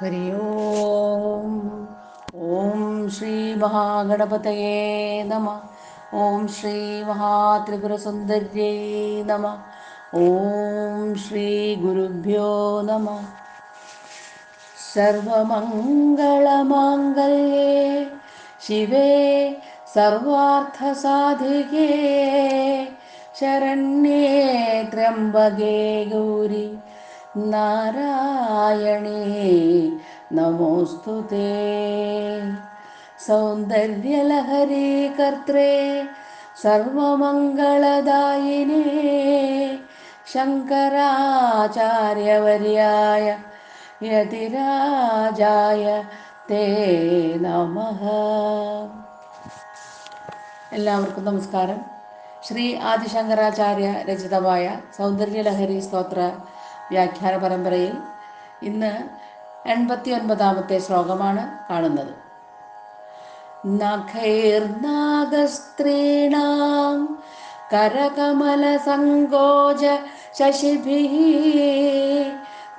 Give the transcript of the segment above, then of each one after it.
हरिः ओं श्री महागणपतये नमः। ॐ श्री महातृपुरसुन्दर्यये नमः। ॐ श्रीगुरुभ्यो नमः। सर्वमङ्गलमाङ्गल्ये शिवे सर्वार्थसाधिके शरण्ये त्र्यम्बके गौरी നാരായണീ നമോസ്തു സൗന്ദര്യലഹരീ കർത്രേ സർവമംഗളദായിനേ. ശങ്കരാചാര്യവര്യായ യതിരാജായ തേ നമ. എല്ലാവർക്കും നമസ്കാരം. ശ്രീ ആദിശങ്കരാചാര്യ രചിതമായ സൗന്ദര്യലഹരി സ്തോത്ര വ്യാഖ്യാന പരമ്പരയിൽ ഇന്ന് എൺപത്തി ഒൻപതാമത്തെ ശ്ലോകമാണ് കാണുന്നത്. നഖൈർനാഗസ്ത്രീണാം കരകമലസങ്കോച ശശിഭിः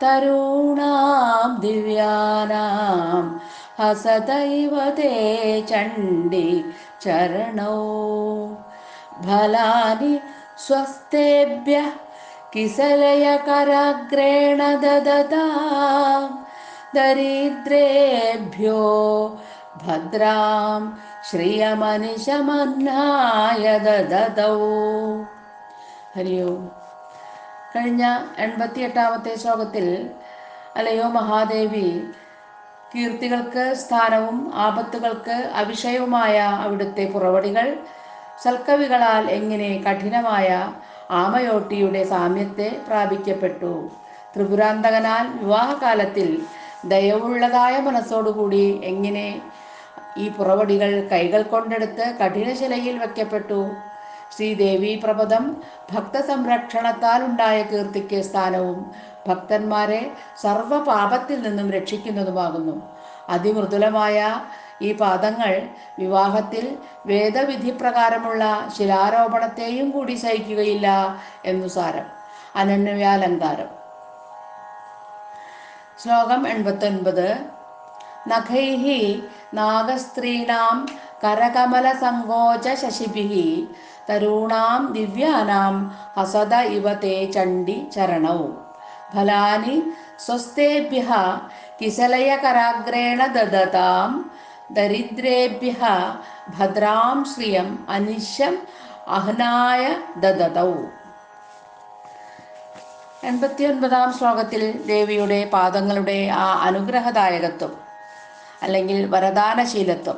തരുണാം ദിവ്യാനാം ഹസതൈവ തേ ചണ്ഡി ചരണോ ഫലാനി സ്വസ്തേഭ്യः കിസലയകരാഗ്രേണ ദദതാം ദരിദ്രേഭ്യോ ദദതൗ ഹരി ഓം കഴിഞ്ഞ എൺപത്തിയെട്ടാമത്തെ ശ്ലോകത്തിൽ അലയോ മഹാദേവി കീർത്തികൾക്ക് സ്ഥാനവും ആപത്തുകൾക്ക് അവിഷയവുമായ അവിടുത്തെ പുറവടികൾ സൽക്കവികളാൽ എങ്ങനെ കഠിനമായ ആമയോട്ടിയുടെ സാമ്യത്തെ പ്രാപിക്കപ്പെട്ടു. ത്രിപുരാന്തകനാൽ വിവാഹകാലത്തിൽ ദയവുള്ളതായ മനസ്സോടുകൂടി എങ്ങനെ ഈ പുറവടികൾ കൈകൾ കൊണ്ടെടുത്ത് കഠിനശിലയിൽ വയ്ക്കപ്പെട്ടു. ശ്രീദേവി പ്രപദം ഭക്ത സംരക്ഷണത്താൽ ഉണ്ടായ കീർത്തിക്ക് സ്ഥാനവും ഭക്തന്മാരെ സർവപാപത്തിൽ നിന്നും രക്ഷിക്കുന്നതുമാകുന്നു. അതിമൃദുലമായ ഈ പാദങ്ങൾ വിവാഹത്തിൽ വേദവിധി പ്രകാരമുള്ള ശിലാരോപണത്തെയും കൂടി സഹിക്കുകയില്ല എന്നു സാരം. അനന്വയാലങ്കാരം ശ്ലോകം എൺപത്തൊൻപത്. നഖൈഹി നാഗസ്ത്രീണാം കരകമല സങ്കോച ശശിഭിः തരൂണാം ദിവ്യാനാം ഹസത ഇവ തേ ചണ്ഡി ചരണവും. ഫലാനി സ്വസ്തേഭ്യ കിസലയകരാഗ്രേണ ദദതാം ദരിദ്രേഭ്യഃ ഭദ്രാം ശ്രിയം അനിശം അഹ്നായ ദദതൗ. എൺപത്തി ഒൻപതാം ശ്ലോകത്തിൽ ദേവിയുടെ പാദങ്ങളുടെ ആ അനുഗ്രഹദായകത്വം അല്ലെങ്കിൽ വരദാനശീലത്വം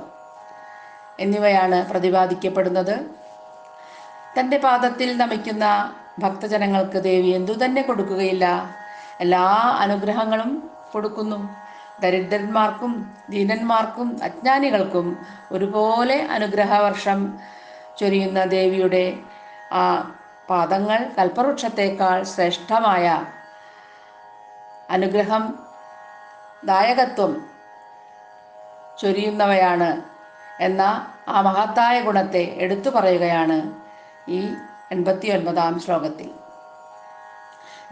എന്നിവയാണ് പ്രതിപാദിക്കപ്പെടുന്നത്. തന്റെ പാദത്തിൽ നമിക്കുന്ന ഭക്തജനങ്ങൾക്ക് ദേവി എന്തു തന്നെ കൊടുക്കുകയില്ല. എല്ലാ അനുഗ്രഹങ്ങളും കൊടുക്കുന്നു. ദരിദ്രന്മാർക്കും ദീനന്മാർക്കും അജ്ഞാനികൾക്കും ഒരുപോലെ അനുഗ്രഹവർഷം ചൊരിയുന്ന ദേവിയുടെ ആ പാദങ്ങൾ കൽപ്പവൃക്ഷത്തേക്കാൾ ശ്രേഷ്ഠമായ അനുഗ്രഹം ദായകത്വം ചൊരിയുന്നവയാണ് എന്ന ആ മഹത്തായ ഗുണത്തെ എടുത്തു പറയുകയാണ് ഈ എൺപത്തി ഒൻപതാം ശ്ലോകത്തിൽ.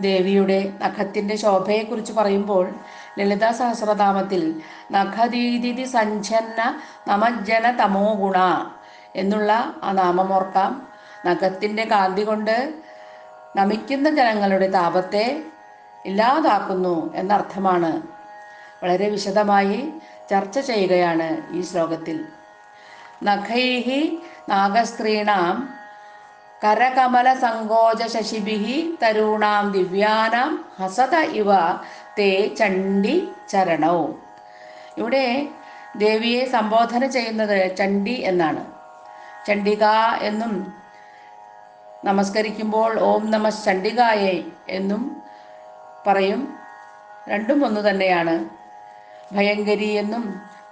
ദേവിയുടെ നഖത്തിന്റെ ശോഭയെക്കുറിച്ച് പറയുമ്പോൾ ലളിതാ സഹസ്രനാമത്തിൽ നഖദീതി സഞ്ചന്ന നമജ്ജന തമോ ഗുണ എന്നുള്ള ആ നാമം ഓർക്കാം. നഖത്തിന്റെ കാന്തി കൊണ്ട് നമിക്കുന്ന ജനങ്ങളുടെ താപത്തെ ഇല്ലാതാക്കുന്നു എന്നർത്ഥമാണ്. വളരെ വിശദമായി ചർച്ച ചെയ്യുകയാണ് ഈ ശ്ലോകത്തിൽ. നഖൈഹി നാഗസ്ത്രീണാം കരകമല സങ്കോച ശശിഭി തരുണാം ദിവ്യാനാം ഹസത ഇവ തേ ചണ്ഡി ചരണവും ഇവിടെ ദേവിയെ സംബോധന ചെയ്യുന്നത് ചണ്ഡി എന്നാണ്. ചണ്ഡിക എന്നും നമസ്കരിക്കുമ്പോൾ ഓം നമ ചണ്ഡികായേ എന്നും പറയും. രണ്ടും ഒന്ന് തന്നെയാണ്. ഭയങ്കരി എന്നും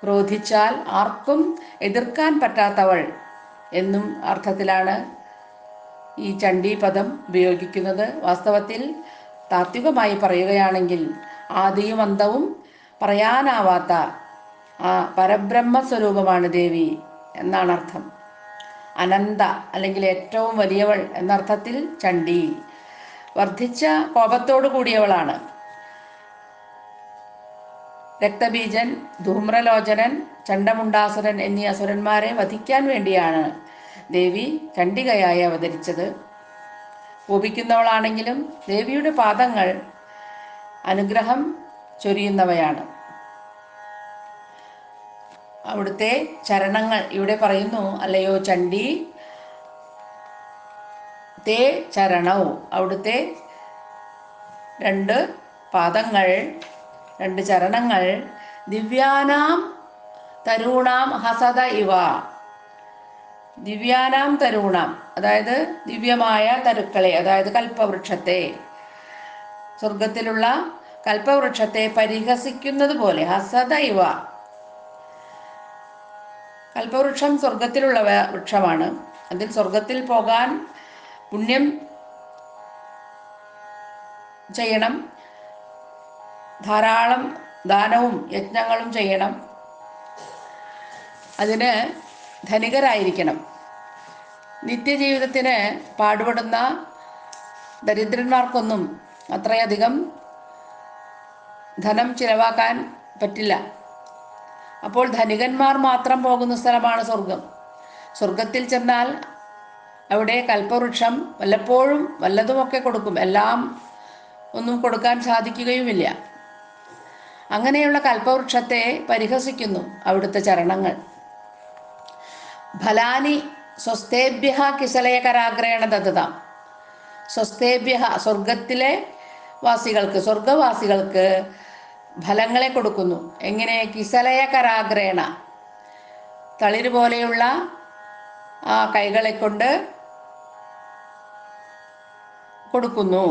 ക്രോധിച്ചാൽ ആർക്കും എതിർക്കാൻ പറ്റാത്തവൾ എന്നും അർത്ഥത്തിലാണ്. ഈ ചണ്ഡി പദം ഉപയോഗിക്കുന്നത് വാസ്തവത്തിൽ താത്വികമായി പറയുകയാണെങ്കിൽ ആദിയും അന്തവും പറയാനാവാത്ത ആ പരബ്രഹ്മ സ്വരൂപമാണ് ദേവി എന്നാണ് അർത്ഥം അനന്ത അല്ലെങ്കിൽ ഏറ്റവും വലിയവൾ എന്നർത്ഥത്തിൽ ചണ്ഡി. വർദ്ധിച്ച കോപത്തോടു കൂടിയവളാണ്. രക്തബീജൻ ധൂമ്രലോചനൻ ചണ്ടമുണ്ടാസുരൻ എന്നീ അസുരന്മാരെ വധിക്കാൻ വേണ്ടിയാണ് ദേവി ചണ്ഡികയായി അവതരിച്ചത്. കോപിക്കുന്നവളാണെങ്കിലും ദേവിയുടെ പാദങ്ങൾ അനുഗ്രഹം ചൊരിയുന്നവയാണ്. അവിടുത്തെ ചരണങ്ങൾ ഇവിടെ പറയുന്നു അല്ലയോ ചണ്ഡി? തേ ചരണവും അവിടുത്തെ രണ്ട് പാദങ്ങൾ രണ്ട് ചരണങ്ങൾ. ദിവ്യാനാം തരൂണാം ഹസത ഇവ. ദിവ്യാനാം തരുണം. അതായത് ദിവ്യമായ തരുക്കളെ അതായത് കൽപ്പവൃക്ഷത്തെ. സ്വർഗത്തിലുള്ള കൽപ്പവൃക്ഷത്തെ പരിഹസിക്കുന്നത് പോലെ ഹസദൈവ. കൽപ്പവൃക്ഷം സ്വർഗത്തിലുള്ള വൃക്ഷമാണ്. അതിൽ സ്വർഗത്തിൽ പോകാൻ പുണ്യം ചെയ്യണം. ധാരാളം ദാനവും യജ്ഞങ്ങളും ചെയ്യണം. അതിന് ധനികരായിരിക്കണം. നിത്യജീവിതത്തിന് പാടുപെടുന്ന ദരിദ്രന്മാർക്കൊന്നും അത്രയധികം ധനം ചിലവാക്കാൻ പറ്റില്ല. അപ്പോൾ ധനികന്മാർ മാത്രം പോകുന്ന സ്ഥലമാണ് സ്വർഗം സ്വർഗത്തിൽ ചെന്നാൽ അവിടെ കൽപ്പവൃക്ഷം വല്ലപ്പോഴും വല്ലതുമൊക്കെ കൊടുക്കും. എല്ലാം ഒന്നും കൊടുക്കാൻ സാധിക്കുകയുമില്ല. അങ്ങനെയുള്ള കൽപ്പവൃക്ഷത്തെ പരിഹസിക്കുന്നു അവിടുത്തെ ചരണങ്ങൾ. ഫലാനി സ്വസ്ഥേഭ്യ കിസലയകരാഗ്രേണ ദത്തതാം സ്വസ്ഥേഭ്യ സ്വർഗത്തിലെ വാസികൾക്ക് സ്വർഗവാസികൾക്ക് ഫലങ്ങളെ കൊടുക്കുന്നു. എങ്ങനെ? കിസലയകരാഗ്രേണ തളിര് പോലെയുള്ള ആ കൈകളെ കൊണ്ട് കൊടുക്കുന്നു.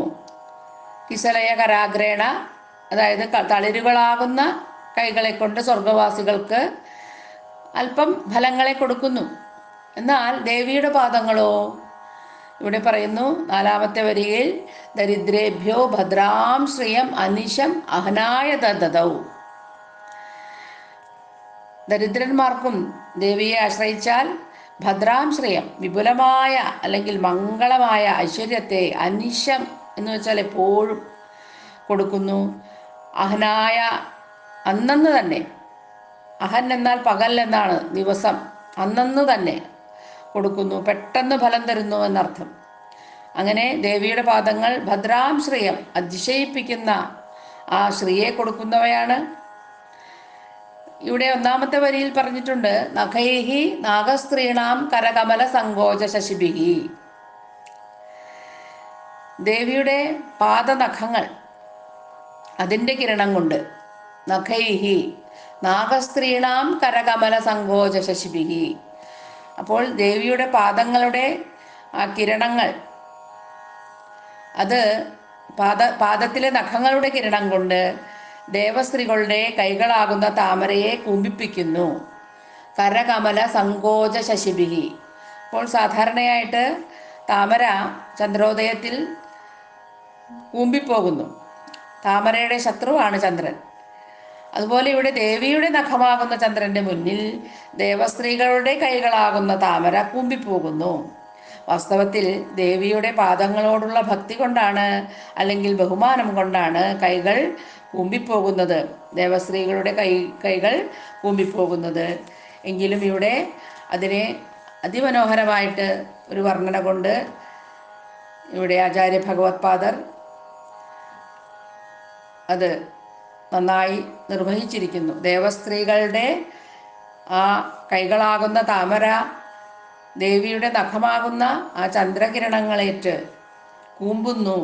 കിസലയകരാഗ്രേണ അതായത് തളിരുകളാകുന്ന കൈകളെ കൊണ്ട് സ്വർഗവാസികൾക്ക് അല്പം ഫലങ്ങളെ കൊടുക്കുന്നു. എന്നാൽ ദേവിയുടെ പാദങ്ങളോ? ഇവിടെ പറയുന്നു നാലാമത്തെ വരിയിൽ ദരിദ്രേഭ്യോ ഭദ്രാം ശ്രീയം അനിശം അഹനായ ദദൗ ദരിദ്രന്മാർക്കും ദേവിയെ ആശ്രയിച്ചാൽ ഭദ്രാം ശ്രീയം വിപുലമായ അല്ലെങ്കിൽ മംഗളമായ ഐശ്വര്യത്തെ അനിശം എന്ന് വെച്ചാൽ എപ്പോഴും കൊടുക്കുന്നു. അഹനായ അന്നന്ന് തന്നെ അഹൻ എന്നാൽ പകൽ എന്നാണ് ദിവസം അന്നന്ന് തന്നെ കൊടുക്കുന്നു പെട്ടെന്ന് ഫലം തരുന്നു എന്നർത്ഥം. അങ്ങനെ ദേവിയുടെ പാദങ്ങൾ ഭദ്രാം ശ്രീയം അതിശയിപ്പിക്കുന്ന ആ ശ്രീയെ കൊടുക്കുന്നവയാണ്. ഇവിടെ ഒന്നാമത്തെ വരിയിൽ പറഞ്ഞിട്ടുണ്ട് നഖൈഹി നാഗസ്ത്രീണാം കരകമല സങ്കോച ശശിബിഹി ദേവിയുടെ പാദനഖങ്ങൾ അതിന്റെ കിരണം കൊണ്ട് നഖൈഹി. നാഗസ്ത്രീണാം കരകമല സങ്കോച ശശിപിഹി അപ്പോൾ ദേവിയുടെ പാദങ്ങളുടെ ആ കിരണങ്ങൾ അത് പാദ പാദത്തിലെ നഖങ്ങളുടെ കിരണം കൊണ്ട് ദേവസ്ത്രീകളുടെ കൈകളാകുന്ന താമരയെ കുമ്പിപ്പിക്കുന്നു. കരകമല സങ്കോച ശശിപിഹി അപ്പോൾ സാധാരണയായിട്ട് താമര ചന്ദ്രോദയത്തിൽ കൂമ്പിപ്പോകുന്നു. താമരയുടെ ശത്രുവാണ് ചന്ദ്രൻ. അതുപോലെ ഇവിടെ ദേവിയുടെ നഖമാകുന്ന ചന്ദ്രന്റെ മുന്നിൽ ദേവസ്ത്രീകളുടെ കൈകളാകുന്ന താമര കൂമ്പിപ്പോകുന്നു വാസ്തവത്തിൽ ദേവിയുടെ പാദങ്ങളോടുള്ള ഭക്തി കൊണ്ടാണ് അല്ലെങ്കിൽ ബഹുമാനം കൊണ്ടാണ് കൈകൾ കൂമ്പിപ്പോകുന്നത് ദേവസ്ത്രീകളുടെ കൈ കൈകൾ കൂമ്പിപ്പോകുന്നത് എങ്കിലും ഇവിടെ അതിനെ അതിമനോഹരമായിട്ട് ഒരു വർണന കൊണ്ട് ഇവിടെ ആചാര്യ ഭഗവത്പാദർ അത് നന്നായി നിർവഹിച്ചിരിക്കുന്നു. ദേവസ്ത്രീകളുടെ ആ കൈകളാകുന്ന താമര ദേവിയുടെ നഖമാകുന്ന ആ ചന്ദ്രകിരണങ്ങളേറ്റ് കൂമ്പുന്നു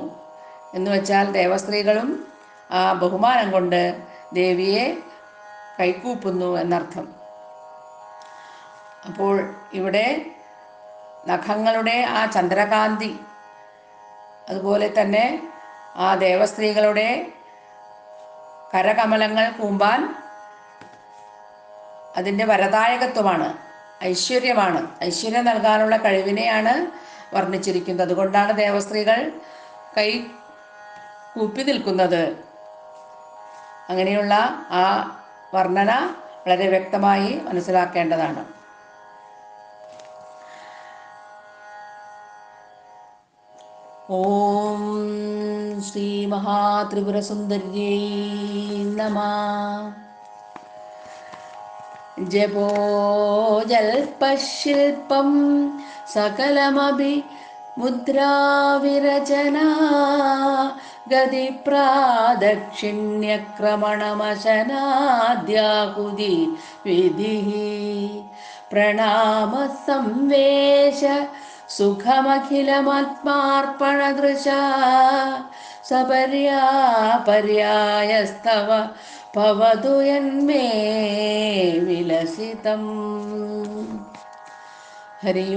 എന്ന് വെച്ചാൽ ദേവസ്ത്രീകളും ആ ബഹുമാനം കൊണ്ട് ദേവിയെ കൈക്കൂപ്പുന്നു എന്നർത്ഥം. അപ്പോൾ ഇവിടെ നഖങ്ങളുടെ ആ ചന്ദ്രകാന്തി അതുപോലെ തന്നെ ആ ദേവസ്ത്രീകളുടെ കരകമലങ്ങൾ കൂമ്പാൻ അതിന്റെ വരദായകത്വമാണ് ഐശ്വര്യമാണ്. ഐശ്വര്യം നൽകാനുള്ള കഴിവിനെയാണ് വർണിച്ചിരിക്കുന്നത്. അതുകൊണ്ടാണ് ദേവസ്ത്രീകൾ കൈ കൂപ്പി നിൽക്കുന്നത്. അങ്ങനെയുള്ള ആ വർണന വളരെ വ്യക്തമായി മനസ്സിലാക്കേണ്ടതാണ്. ॐ श्रीमहात्रिपुरसुन्दर्यै नमः। जपो जल्पशिल्पं सकलमपि मुद्राविरचना। दक्षिण्यक्रमणमशनाद्याहुदि विधिः। प्रणामसंवेश സുഖമഖിലമാത്മാർപ്പണദൃശ സപര്യാപര്യായസ്തവ ഭവതു യന്മേ വിലസിതം. ഹരി